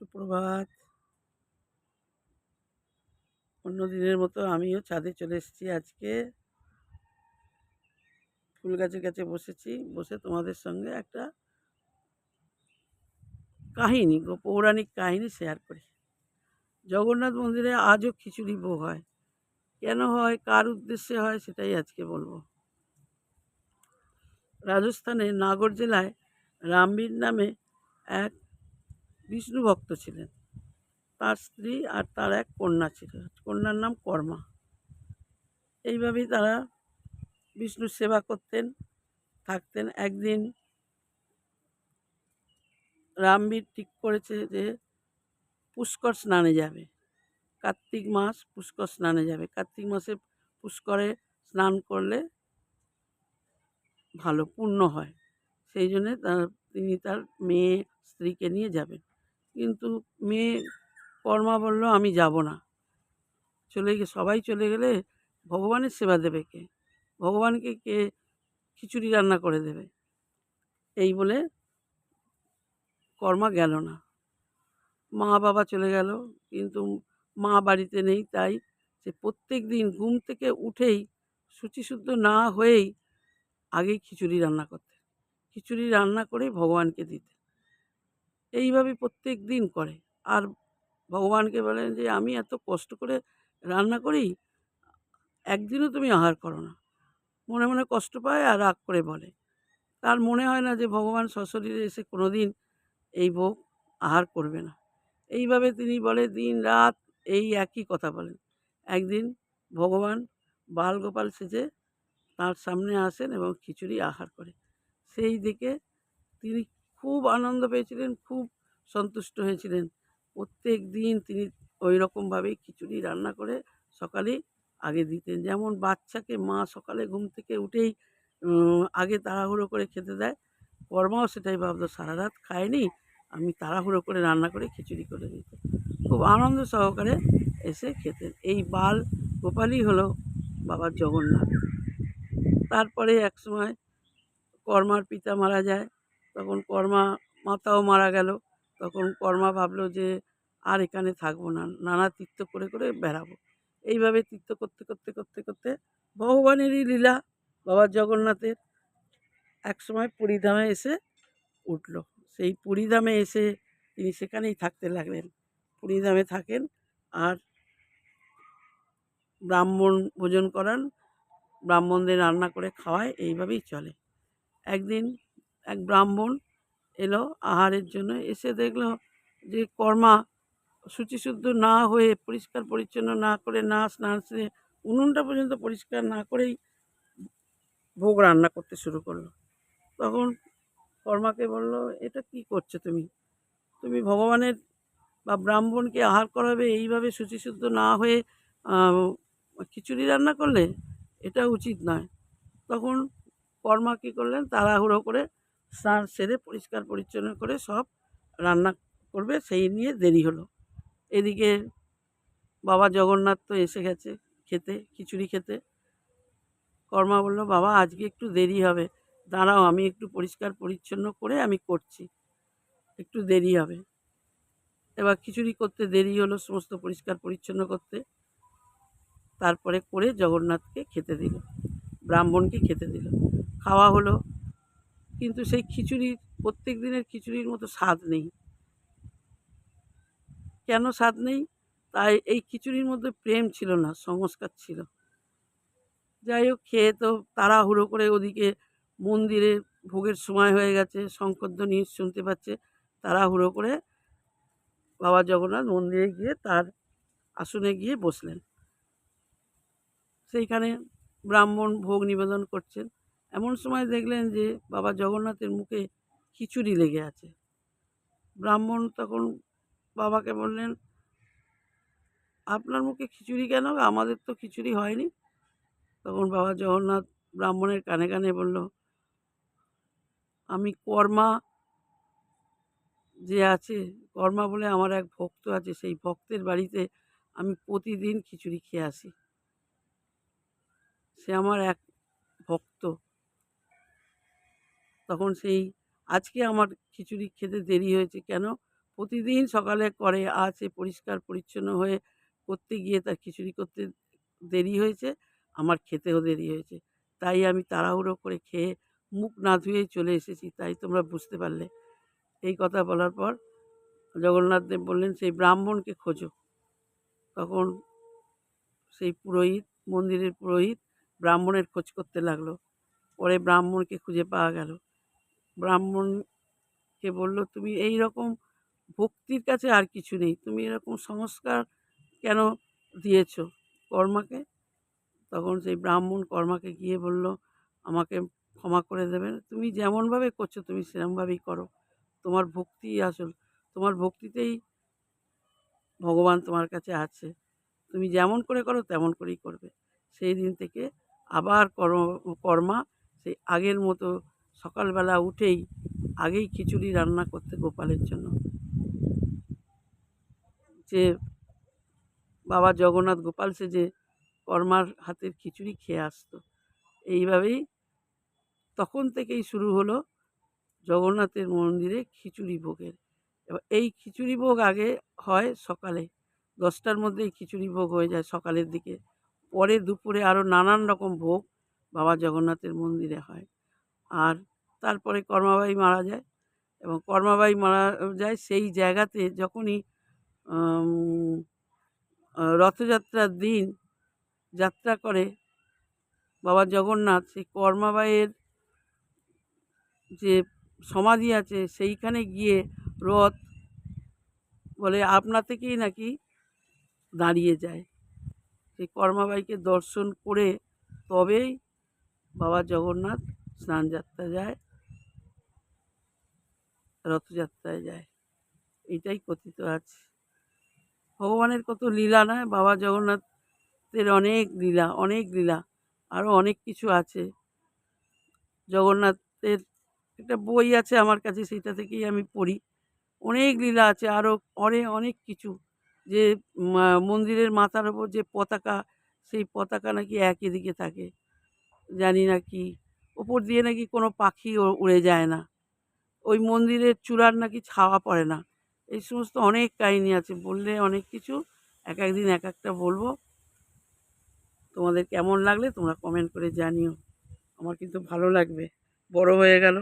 সুপ্রভাত। অন্য দিনের মতো আমিও ছাদে চলে এসেছি আজকে। ফুল গাছের কাছে বসেছি, বসে তোমাদের সঙ্গে একটা কাহিনী পৌরাণিক কাহিনী শেয়ার করি। জগন্নাথ মন্দিরে আজও খিচুড়ি ভোগ হয়। কেন হয়, কার উদ্দেশ্যে হয়, সেটাই আজকে বলব। রাজস্থানের নাগর জেলায় রামবীর নামে এক বিষ্ণু ভক্ত ছিলেন। তার স্ত্রী আর তার এক কন্যা ছিল কন্যার নাম কর্মা। এইভাবেই তারা বিষ্ণুর সেবা করতেন, থাকতেন। একদিন রামবীর ঠিক করেছে যে পুষ্কর স্নানে যাবে। কার্তিক মাস পুষ্কর স্নানে যাবে। কার্তিক মাসে পুষ্করে স্নান করলে ভালো, পূর্ণ হয়। সেই জন্যে তার, তিনি তার মেয়ে স্ত্রীকে নিয়ে যাবেন। কিন্তু মেয়ে কর্মা বলল, আমি যাব না। চলে গিয়ে সবাই চলে গেলে ভগবানের সেবা দেবে কে? ভগবানকে কে খিচুড়ি রান্না করে দেবে? এই বলে কর্মা গেল না। মা বাবা চলে গেল, কিন্তু মা বাড়িতে নেই, তাই সে প্রত্যেক দিন ঘুম থেকে উঠেই শুচিশুদ্ধ না হয়েই আগেই খিচুড়ি রান্না করতেন খিচুড়ি রান্না করে ভগবানকে দিতেন। এইভাবে প্রত্যেক দিন করে। আর ভগবানকে বলেন যে, আমি এত কষ্ট করে রান্না করি, একদিনও তুমি আহার করো না। মনে মনে কষ্ট পায় আর রাগ করে বলে। তার মনে হয় না যে, ভগবান সশরীরে এসে কোনো দিন এই ভোগ আহার করবে না। এইভাবে তিনি বলে, দিন, রাত এই একই কথা বলেন। একদিন ভগবান বালগোপাল সেজে তার সামনে আসেন এবং খিচুড়ি আহার করে। সেই দিকে তিনি খুব আনন্দ পেয়েছিলেন, খুব সন্তুষ্ট হয়েছিলেন। প্রত্যেক দিন তিনি ওই রকমভাবেই খিচুড়ি রান্না করে সকালেই আগে দিতেন। যেমন বাচ্চাকে মা সকালে ঘুম থেকে উঠেই আগে তাড়াহুড়ো করে খেতে দেয় কর্মাও সেটাই ভাবতো সারা রাত খায়নি, আমি তাড়াহুড়ো করে রান্না করে খিচুড়ি করে দিত। খুব আনন্দ সহকারে এসে খেতেন। এই বাল গোপালই হলো বাবা জগন্নাথ। তারপরে এক সময় কর্মার পিতা মারা যায় তখন কর্মা মাতাও মারা গেল। তখন কর্মা ভাবলো যে, আর এখানে থাকব না, নানা তীর্থ করে করে বেড়াবো। এইভাবে তীর্থ করতে করতে করতে করতে ভগবানেরই লীলা, বাবা জগন্নাথের এক সময় পুরীধামে এসে উঠল। সেই পুরীধামে এসে তিনি সেখানেই থাকতে লাগলেন। পুরীধামে থাকেন আর ব্রাহ্মণ ভোজন করান, ব্রাহ্মণদের রান্না করে খাওয়ায়, এইভাবেই চলে। একদিন এক ব্রাহ্মণ এলো আহারের জন্য। এসে দেখল যে কর্মা শুচিশুদ্ধ না হয়ে পরিষ্কার পরিচ্ছন্ন না করে না স্নান সেরে উনুনটা পর্যন্ত পরিষ্কার না করেই ভোগ রান্না করতে শুরু করল। তখন কর্মাকে বলল, এটা কি করছ তুমি? তুমি ভগবানের বা ব্রাহ্মণকে আহার করাবে, এইভাবে শুচিশুদ্ধ না হয়ে খিচুড়ি রান্না করলে? এটা উচিত নয়। তখন কর্মা কী করলেন, তাড়াহুড়ো করে স্নান সেরে পরিষ্কার পরিচ্ছন্ন করে সব রান্না করবে, সেই নিয়ে দেরি হলো। এদিকে বাবা জগন্নাথ তো এসে গেছে খেতে, খিচুড়ি খেতে। কর্মা বলল, বাবা, আজকে একটু দেরি হবে। দাঁড়াও, আমি একটু পরিষ্কার পরিচ্ছন্ন করে আমি করছি। একটু দেরি হবে। এবার খিচুড়ি করতে দেরি হলো, সমস্ত পরিষ্কার পরিচ্ছন্ন করতে। তারপরে করে জগন্নাথকে খেতে দিল, ব্রাহ্মণকে খেতে দিল। খাওয়া হলো কিন্তু সেই খিচুড়ির প্রত্যেক দিনের খিচুড়ির মতো স্বাদ নেই। কেন স্বাদ নেই? তাই এই খিচুড়ির মধ্যে প্রেম ছিল না, সংস্কার ছিল। যাই হোক, খেয়ে তো তাড়াহুড়ো করে ওদিকে মন্দিরে ভোগের সময় হয়ে গেছে শঙ্করধ্বনি শুনতে পাচ্ছে। তাড়াহুড়ো করে বাবা জগন্নাথ মন্দিরে গিয়ে তার আসনে গিয়ে বসলেন। সেইখানে ব্রাহ্মণ ভোগ নিবেদন করছেন। এমন সময় দেখলেন যে বাবা জগন্নাথের মুখে খিচুড়ি লেগে আছে। ব্রাহ্মণ তখন বাবাকে বললেন, আপনার মুখে খিচুড়ি কেন? আমাদের তো খিচুড়ি হয়নি। তখন বাবা জগন্নাথ ব্রাহ্মণের কানে কানে বলল, আমি কর্মা যে আছে, কর্মা বলে আমার এক ভক্ত আছে, সেই ভক্তের বাড়িতে আমি প্রতিদিন খিচুড়ি খেয়ে আসি। সে আমার এক ভক্ত। তখন সেই আজকে আমার খিচুড়ি খেতে দেরি হয়েছে। কেন? প্রতিদিন সকালে করে আজ পরিষ্কার পরিচ্ছন্ন হয়ে করতে গিয়ে তার খিচুড়ি করতে দেরি হয়েছে, আমার খেতেও দেরি হয়েছে। তাই আমি তাড়াহুড়ো করে খেয়ে মুখ না ধুয়েই চলে এসেছি, তাই তোমরা বুঝতে পারলে। এই কথা বলার পর জগন্নাথ দেব বললেন, সেই ব্রাহ্মণকে খোঁজো। তখন সেই পুরোহিত, মন্দিরের পুরোহিত ব্রাহ্মণের খোঁজ করতে লাগল। পরে ব্রাহ্মণকে খুঁজে পাওয়া গেল। ব্রাহ্মণকে বলল, তুমি এই রকম ভক্তির কাছে আর কিছু নেই। তুমি এরকম সংস্কার কেন দিয়েছ কর্মাকে? তখন সেই ব্রাহ্মণ কর্মাকে গিয়ে বলল, আমাকে ক্ষমা করে দেবেন তুমি যেমনভাবে করছ, তুমি সেরমভাবেই করো। তোমার ভক্তিই আসল, তোমার ভক্তিতেই ভগবান তোমার কাছে আছে। তুমি যেমন করে করো, তেমন করেই করবে। সেই দিন থেকে আবার কর্ম, কর্মা সেই আগের মতো সকালবেলা উঠেই আগেই খিচুড়ি রান্না করতে গোপালের জন্য। যে বাবা জগন্নাথ গোপাল সেজে কর্মার হাতের খিচুড়ি খেয়ে আসতো। এইভাবেই তখন থেকেই শুরু হলো জগন্নাথের মন্দিরে খিচুড়ি ভোগের। এবার এই খিচুড়ি ভোগ আগে হয় সকালে, দশটার মধ্যেই খিচুড়ি ভোগ হয়ে যায় সকালের দিকে। পরে দুপুরে আরও নানান রকম ভোগ বাবা জগন্নাথের মন্দিরে হয়। আর তারপরে কর্মাবাই মারা যায় এবং কর্মাবাই মারা যায় সেই জায়গাতে যখনই রথযাত্রার দিন যাত্রা করে বাবা জগন্নাথ, সেই কর্মাবাইয়ের যে সমাধি আছে সেইখানে গিয়ে রথ বলে আপনা থেকেই নাকি দাঁড়িয়ে যায়। সেই কর্মাবাইকে দর্শন করে তবেই বাবা জগন্নাথ স্নান যাত্রা যায়। রথযাত্রায় যায়। এটাই কথিত আছে। ভগবানের কত লীলা নয় বাবা জগন্নাথের অনেক লীলা অনেক লীলা আরও অনেক কিছু আছে। জগন্নাথের একটা বই আছে আমার কাছে, সেটা থেকেই আমি পড়ি। অনেক লীলা আছে আরও অনেক অনেক কিছু। যে মন্দিরের মাথার ওপর যে পতাকা, সেই পতাকা নাকি একই দিকে থাকে। জানি না কি। ওপর দিয়ে নাকি কোনো পাখি উড়ে যায় না। ওই মন্দিরের চূড়ার নাকি ছাওয়া পড়ে না। এই সমস্ত অনেক কাহিনী আছে, বললে অনেক কিছু, এক একদিন এক একটা বলব। তোমাদের কেমন লাগলে তোমরা কমেন্ট করে জানিও। আমার কিন্তু ভালো লাগবে, বড় হয়ে গেল।